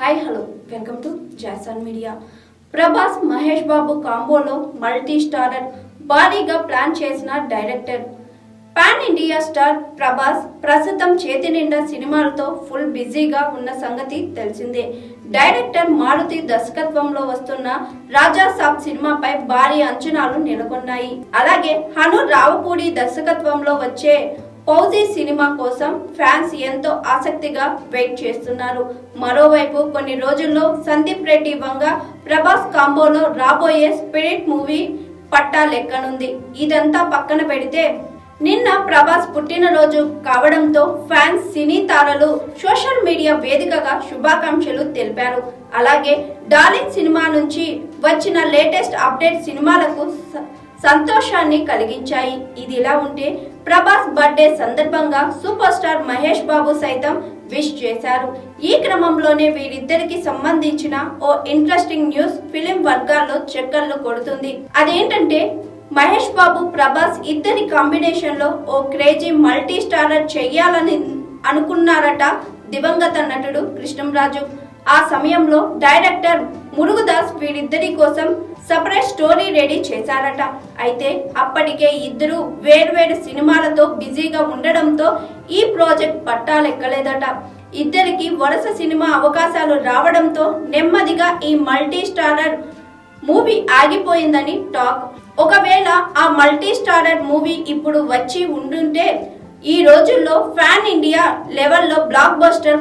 Hi hello welcome to Jason media Prabhas Mahesh Babu కాంబోలో multi starrer భారీగా plan చేసిన director pan India star Prabhas ప్రస్తుతం చేతి నిండా సినిమాలతో ఫుల్ బిజీగా ఉన్న సంగతి తెలిసిందే. డైరెక్టర్ మారుతి దర్శకత్వంలో వస్తున్న రాజా సాబ్ సినిమాపై భారీ అంచనాలు నెలకొన్నాయి. అలాగే హను రావపూడి దర్శకత్వంలో వచ్చే ఫౌజీ సినిమా కోసం ఫ్యాన్స్ ఎంతో ఆసక్తిగా వెయిట్ చేస్తున్నారు. మరోవైపు కొన్ని రోజుల్లో సందీప్ రెడ్డి వంగ ప్రభాస్ కాంబోలో రాబోయే స్పిరిట్ మూవీ పట్టా లెక్కనుంది. ఇదంతా పక్కన పెడితే నిన్న ప్రభాస్ పుట్టినరోజు కావడంతో ఫ్యాన్స్ సినీ తారలు సోషల్ మీడియా వేదికగా శుభాకాంక్షలు తెలిపారు. అలాగే డార్లింగ్ సినిమా నుంచి వచ్చిన లేటెస్ట్ అప్డేట్ సినిమాలకు సంతోషాన్ని కలిగించాయి. ఇది ఇలా ఉంటే ప్రభాస్ బర్త్డే సందర్భంగా సూపర్ స్టార్ మహేష్ బాబు సైతం విష్ చేశారు. ఈ క్రమంలోనే వీరిద్దరికి సంబంధించిన ఓ ఇంట్రెస్టింగ్ న్యూస్ ఫిలిం వర్గాల్లో చక్కర్లు కొడుతుంది. అదేంటంటే మహేష్ బాబు ప్రభాస్ ఇద్దరి కాంబినేషన్లో ఓ క్రేజీ మల్టీ స్టారర్ చెయ్యాలని అనుకున్నారట దివంగత నటుడు కృష్ణంరాజు. ఆ సమయంలో డైరెక్టర్ మురుగుదాస్ వీరిద్దరి కోసం సపరేట్ స్టోరీ రెడీ చేశారట. అయితే అప్పటికే ఇద్దరు వేర్వేరు సినిమాలతో బిజీగా ఉండడంతో ఈ ప్రాజెక్ట్ పట్టాలెక్కలేదట. ఇద్దరికి వరుస సినిమా అవకాశాలు రావడంతో నెమ్మదిగా ఈ మల్టీ స్టారర్ మూవీ ఆగిపోయిందని టాక్. ఒకవేళ ఆ మల్టీ స్టారర్ మూవీ ఇప్పుడు వచ్చి ఉండుంటే ఈ రోజుల్లో ఫ్యాన్ ఇండియా లెవెల్లో బ్లాక్ బస్టర్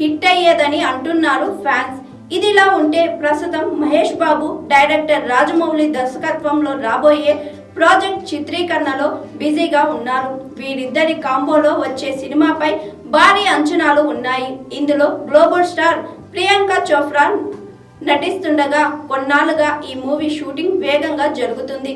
హిట్ అయ్యేదని అంటున్నారు ఫ్యాన్స్. ఇదిలా ఉంటే ప్రస్తుతం మహేష్ బాబు డైరెక్టర్ రాజమౌళి దర్శకత్వంలో రాబోయే ప్రాజెక్ట్ చిత్రీకరణలో బిజీగా ఉన్నారు. వీరిద్దరి కాంబోలో వచ్చే సినిమాపై భారీ అంచనాలు ఉన్నాయి. ఇందులో గ్లోబల్ స్టార్ ప్రియాంక చోప్రా నటిస్తుండగా కొన్నాళ్ళుగా ఈ మూవీ షూటింగ్ వేగంగా జరుగుతుంది.